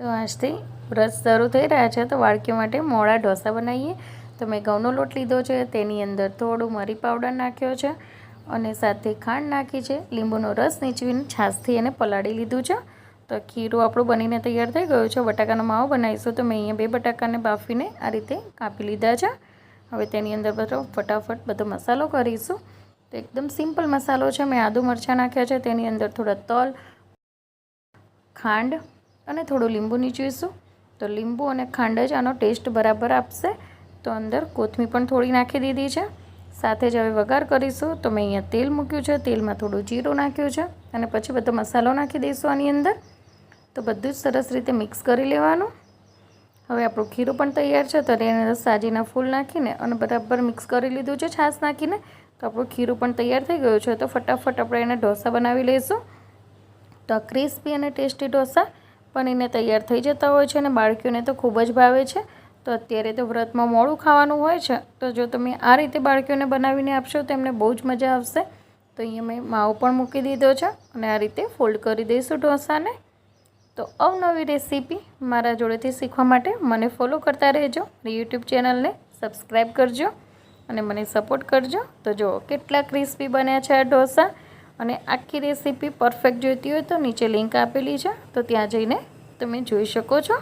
તો આજથી વ્રત શરૂ થઈ રહ્યા છે, તો વાળકીઓ માટે મોળા ઢોસા બનાવીએ. તો મેં ઘઉંનો લોટ લીધો છે, તેની અંદર થોડું મરી પાવડર નાખ્યો છે અને સાથે ખાંડ નાખી છે. લીંબુનો રસ નીચવીને છાશથી એને પલાળી લીધું છે. તો ખીરું આપણું બનીને તૈયાર થઈ ગયું છે, બટાકાનો માવો બનાવીશું. તો મેં અહીંયા બે બટાકાને બાફીને આ રીતે કાપી લીધા છે. હવે તેની અંદર બધો ફટાફટ બધો મસાલો કરીશું. તો એકદમ સિમ્પલ મસાલો છે, મેં આદુ મરચાં નાખ્યા છે, તેની અંદર થોડા તલ, ખાંડ અને થોડું લીંબુ નીચવીશું. તો લીંબુ અને ખાંડ જ આનો ટેસ્ટ બરાબર આપશે. તો અંદર કોથમીર પણ થોડી નાખી દીધી છે. સાથે જ હવે વઘાર કરીશું. તો મેં અહીંયા તેલ મૂક્યું છે. તેલમાં થોડું જીરું નાખ્યું છે. અને પછી બધો મસાલો નાખી દઈશું આની અંદર. તો બધું જ સરસ રીતે મિક્સ કરી લેવાનું. હવે આપણું ખીરું પણ તૈયાર છે. તો એને સાજીના ફૂલ નાખીને અને બરાબર મિક્સ કરી લીધું છે છાશ નાખીને. તો આપણું ખીરું પણ તૈયાર થઈ ગયું છે. તો ફટાફટ આપણે એને ઢોસા બનાવી લઈશું. તો ક્રિસ્પી અને ટેસ્ટી ઢોસા. બનીને તૈયાર થઈ જતા હોય છે અને બાળકીઓને તો ખૂબ જ ભાવે છે. તો અત્યારે તો વ્રતમાં મોડું ખાવાનું હોય છે. તો જો તમે આ રીતે બાળકીઓને બનાવીને આપશો તો એમને બહુ જ મજા આવશે. તો અહીંયા મેં માવો પણ મૂકી દીધો છે અને આ રીતે ફોલ્ડ કરી દઈશું ઢોસાને. તો અવનવી રેસીપી મારા જોડેથી શીખવા માટે મને ફોલો કરતા રહેજો યુટ્યુબ ચેનલને સબસ્ક્રાઈબ કરજો અને મને સપોર્ટ કરજો. તો જુઓ કેટલા ક્રિસ્પી બન્યા છે આ ઢોસા. અને આખી રેસીપી પરફેક્ટ જોઈતી હોય તો નીચે લિંક આપેલી છે, તો ત્યાં જઈને તમે જોઈ શકો છો.